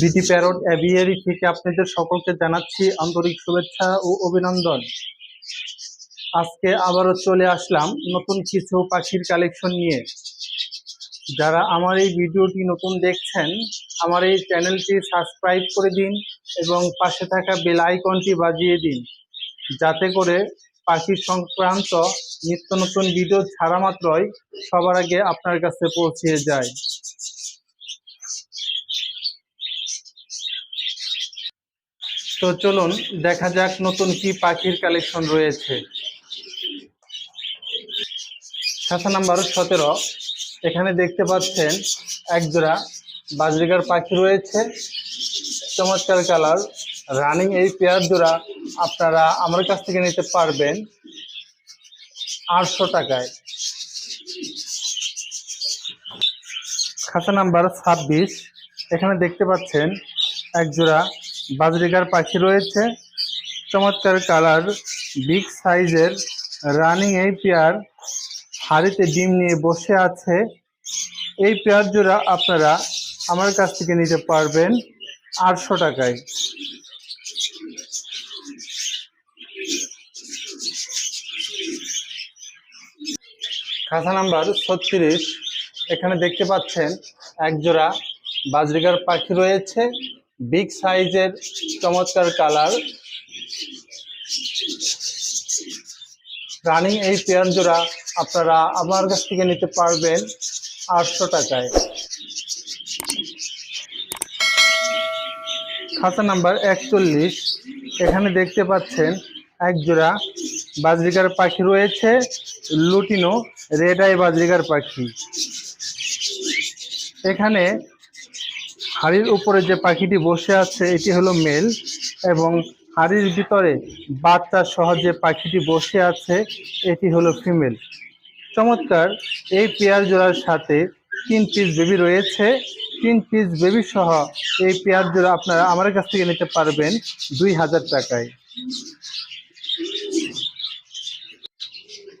বিটি parrot aviary থেকে আপনাদের সকলকে জানাচ্ছি আন্তরিক শুভেচ্ছা ও অভিনন্দন। আজকে আবারও চলে আসলাম নতুন কিছু পাখির কালেকশন নিয়ে। যারা আমার এই ভিডিওটি নতুন দেখছেন, আমার এই চ্যানেলটি সাবস্ক্রাইব করে দিন এবং পাশে থাকা বেল আইকনটি বাজিয়ে দিন, যাতে করে পাখি সংক্রান্ত নিত্য নতুন ভিডিও ছাড়া মাত্রই সবার আগে আপনার কাছে পৌঁছে যায়। তো চলুন, দেখা যাক নতুন কি পাখির কালেকশন রয়েছে। শাখা নাম্বার সতেরো। এখানে দেখতে পাচ্ছেন এক জোড়া বাজরিগার পাখি রয়েছে। চমৎকার কালার রানিং এই পেয়ার জোড়া আপনারা আমার কাছ থেকে নিতে পারবেন আটশো টাকায়। খাতা নাম্বার ছাব্বিশ। এখানে দেখতে পাচ্ছেন এক জোড়া বাজরিগার পাখি রয়েছে। চমৎকার কালার বিগ সাইজের রানিং এই পেয়ার, হাড়িতে ডিম নিয়ে বসে আছে। এই পেয়ার জোড়া আপনারা আমার কাছ থেকে নিতে পারবেন আটশো টাকায়। খাতা নাম্বার ছত্রিশ। এখানে দেখতে পাচ্ছেন, এক জোড়া বাজরিগার পাখি রয়েছে। বিগ সাইজের চমৎকার কালার রানিং এই পেয়ার জোড়া আপনারা আমার কাছ থেকে নিতে পারবেন আটশো টাকায়। খাতা নাম্বার একচল্লিশ। এখানে দেখতে পাচ্ছেন এক জোড়া বাজরিকার পাখি রয়েছে, লুটিনো রেড আই বাজরিকার পাখি। এখানে হাড়ির উপরে যে পাখিটি বসে আছে, এটি হলো মেল এবং হাড়ির ভিতরে বাচ্চা সহ যে পাখিটি বসে আছে, এটি হলো ফিমেল। চমৎকার, এই পেয়ার জোড়ার সাথে তিন পিস বেবি রয়েছে। তিন পিস বেবি সহ এই পেয়ার জোড়া আপনারা আমার কাছ থেকে নিতে পারবেন দুই হাজার টাকায়।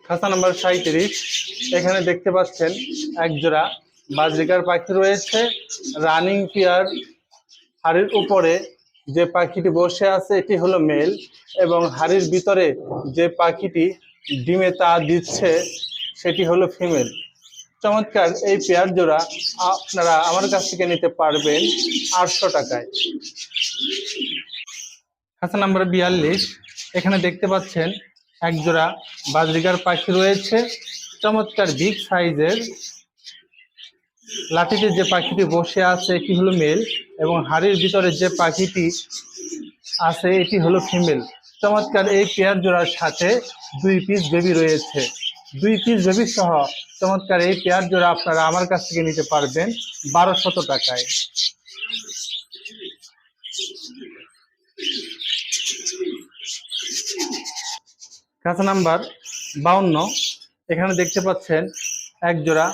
খাতা নাম্বার সাঁত্রিশ এখানে দেখতে পাচ্ছেন এক জোড়া বাজরিকার পাখি রয়েছে, রানিং পেয়ার হাড়ির উপরে যে পাখিটি বসে আছে, এটি হলো মেল এবং হাড়ির ভিতরে যে পাখিটি ডিমে তা দিচ্ছে, সেটি হলো ফিমেল। চমৎকার, এই পেয়ার জোড়া আপনারা আমার কাছ থেকে নিতে পারবেন আটশো টাকায়। খাতা নাম্বার বিয়াল্লিশ, এখানে দেখতে পাচ্ছেন, এক জোড়া বাজরিকার পাখি রয়েছে, চমৎকার বিগ সাইজের লাঠিতে যে পাখিটি বসে আছে, এটি হলো মেল এবং হাড়ির ভিতরে যে পাখিটি আছে, এটি হলো ফিমেল চমৎকার, এই পেয়ার জোড়ার সাথে দুই পিস বেবি রয়েছে। দুই পিস বেবি সহ চমৎকার এই পেয়ার জোড়া আপনারা আমার কাছ থেকে নিতে পারবেন বারোশত টাকায়। খাতা নাম্বার বাউন্ন, এখানে দেখতে পাচ্ছেন এক জোড়া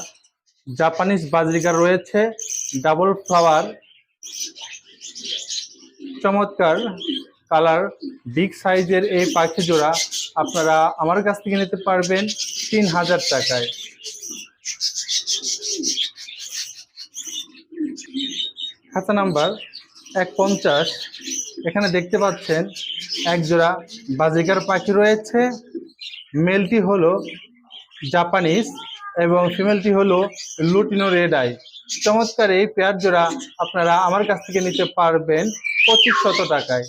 জাপানিজ বাজরিকার রয়েছে। ডাবল ফ্লাওয়ার, চমৎকার কালার, বিগ সাইজের এই পাখি জোড়া আপনারা আমার কাছ থেকে নিতে পারবেন তিন হাজার টাকায়। খাতা নাম্বার এক পঞ্চাশ এখানে দেখতে পাচ্ছেন এক জোড়া বাজিকার পাখি রয়েছে। মেলটি হলো জাপানিজ এবং ফিমেলটি হলো লুটিনো রেড আই চমৎকার এই পেয়ার জোড়া আপনারা আমার কাছ থেকে নিতে পারবেন পঁচিশ শত টাকায়।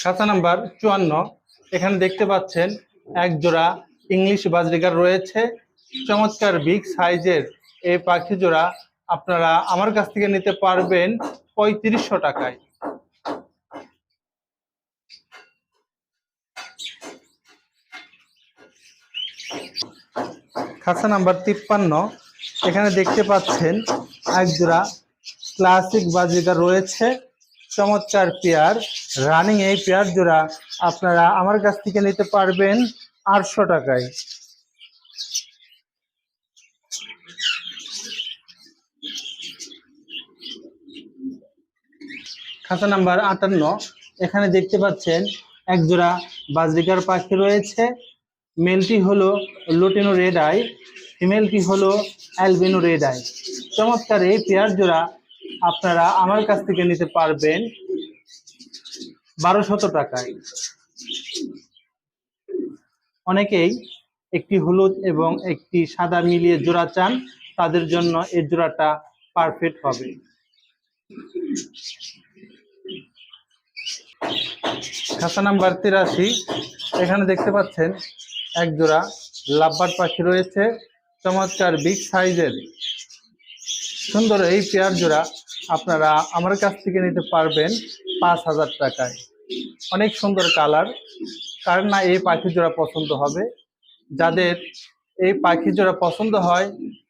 খাতা নাম্বার চুয়ান্ন, এখানে দেখতে পাচ্ছেন এক জোড়া ইংলিশ বাজরিকার রয়েছে। চমৎকার বিগ সাইজের এই পাখি জোড়া আপনারা আমার কাছ থেকে নিতে পারবেন পঁয়ত্রিশশো টাকায়। খাতা নাম্বার তিপ্পান্ন। এখানে দেখতে পাচ্ছেন এক জোড়া ক্লাসিক বাজিকার রয়েছে, চমৎকার পেয়ার, রানিং এই পেয়ার জোড়া আপনারা আমার কাছ থেকে নিতে পারবেন আটশো টাকায়। খাতা নাম্বার আটান্ন, এখানে দেখতে পাচ্ছেন এক জোড়া বাজরিকার পাখি রয়েছে মেলটি হলো লুটিনো রেড আই ফিমেলটি হলো অ্যালবিনো রেড আই চমৎকার এই পেয়ার জোড়া আপনারা আমার কাছ থেকে নিতে পারবেন বারোশত টাকায়। অনেকেই একটি হলুদ এবং একটি সাদা মিলিয়ে জোড়া চান, তাদের জন্য এই জোড়াটা পারফেক্ট হবে। খাতা নাম্বার তিরাশি, এখানে দেখতে পাচ্ছেন এক জোড়া লাভবার পাখি রয়েছে। চমৎকার বিগ সাইজের। সুন্দর এই পেয়ার জোড়া আপনারা আমার কাছ থেকে নিতে পারবেন পাঁচ হাজার টাকায়। অনেক সুন্দর কালার। কার না এই পাখি জোড়া পছন্দ হবে? যাদের এই পাখি জোড়া পছন্দ হয়,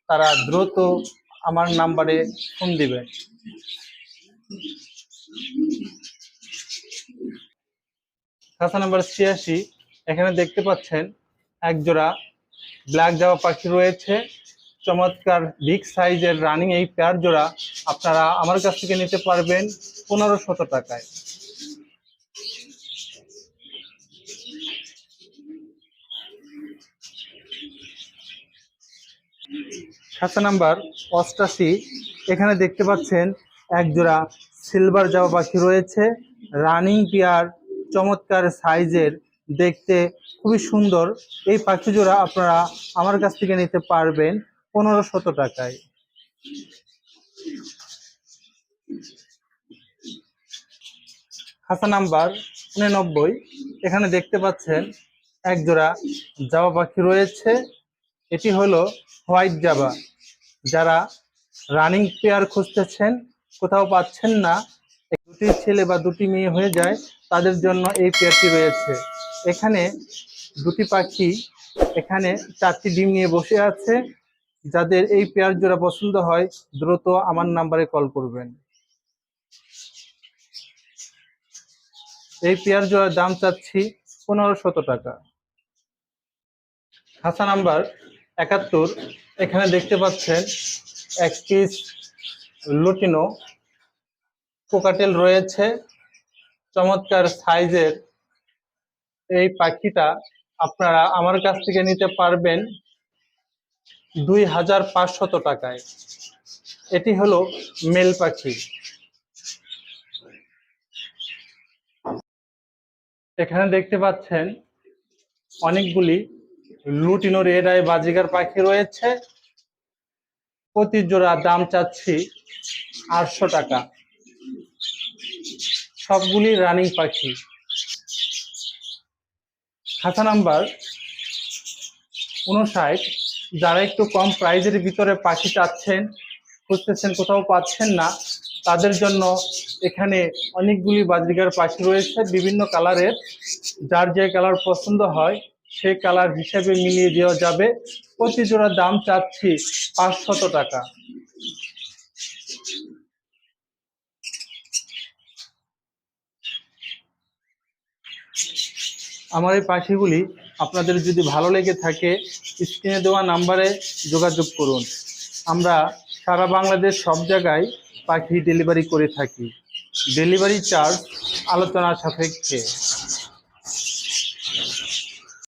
তারা দ্রুত আমার নাম্বারে ফোন দিবেন। খাতা নাম্বার ছিয়াশি, এখানে দেখতে পাচ্ছেন এক জোড়া ব্ল্যাক জাবা পাখি রয়েছে। চমৎকার বিগ সাইজের রানিং এই পেয়ার জোড়া আপনারা আমার কাছ থেকে নিতে পারবেন পনেরো শত টাকায়। খাতা নাম্বার অষ্টাশি। এখানে দেখতে পাচ্ছেন এক জোড়া সিলভার জাবা পাখি রয়েছে। রানিং পেয়ার চমৎকার সাইজের দেখতে খুবই সুন্দর। এই পাখি জোড়া আপনারা আমার কাছ থেকে নিতে পারবেন পনেরো শত টাকায়। খাতা নাম্বার উননব্বই। এখানে দেখতে পাচ্ছেন এক জোড়া জাবা পাখি রয়েছে। এটি হলো হোয়াইট জাবা। যারা রানিং পেয়ার খুঁজতেছেন, কোথাও পাচ্ছেন না দুটি ছেলে বা দুটি মেয়ে হয়ে যায়, তাদের জন্য এই পেয়ারটি রয়েছে। এখানে দুটি পাখি, এখানে চারটি ডিম নিয়ে বসে আছে। যাদের এই পেয়ার জোড়া পছন্দ হয়, দ্রুত আমার নাম্বারে কল করবেন। এই পেয়ার জোড়ার দাম চাচ্ছি পনেরো শত টাকা। খাসা নাম্বার একাত্তর, এখানে দেখতে পাচ্ছেন এক পিস লুটিনো কোকাটেল রয়েছে। চমৎকার সাইজের এই পাখিটা আপনারা আমার কাছ থেকে নিতে পারবেন দুই হাজার পাঁচশত টাকায়। এটি হলো মেল পাখি। এখানে দেখতে পাচ্ছেন অনেকগুলি লুটিনো রেড আই বাজিগার পাখি রয়েছে। প্রতি জোড়া দাম চাচ্ছি আটশো টাকা। সবগুলি রানিং পাখি। খাতা নাম্বার উনষাট যারা একটু কম প্রাইজের ভিতরে পাখি চাচ্ছেন, খুঁজতেছেন, কোথাও পাচ্ছেন না, তাদের জন্য এখানে অনেকগুলি বাজরিগার পাখি রয়েছে, বিভিন্ন কালারের। যার যে কালার পছন্দ হয়, সেই কালার হিসেবে মিলিয়ে দেওয়া যাবে। প্রতি জোড়া দাম চাচ্ছি পাঁচশত টাকা। আমার এই পাখিগুলি আপনাদের যদি ভালো লেগে থাকে স্ক্রিনে দেওয়া নাম্বারে যোগাযোগ করুন। আমরা সারা বাংলাদেশ সব জায়গায় পাখি ডেলিভারি করে থাকি। ডেলিভারি চার্জ আলোচনা সাপেক্ষে।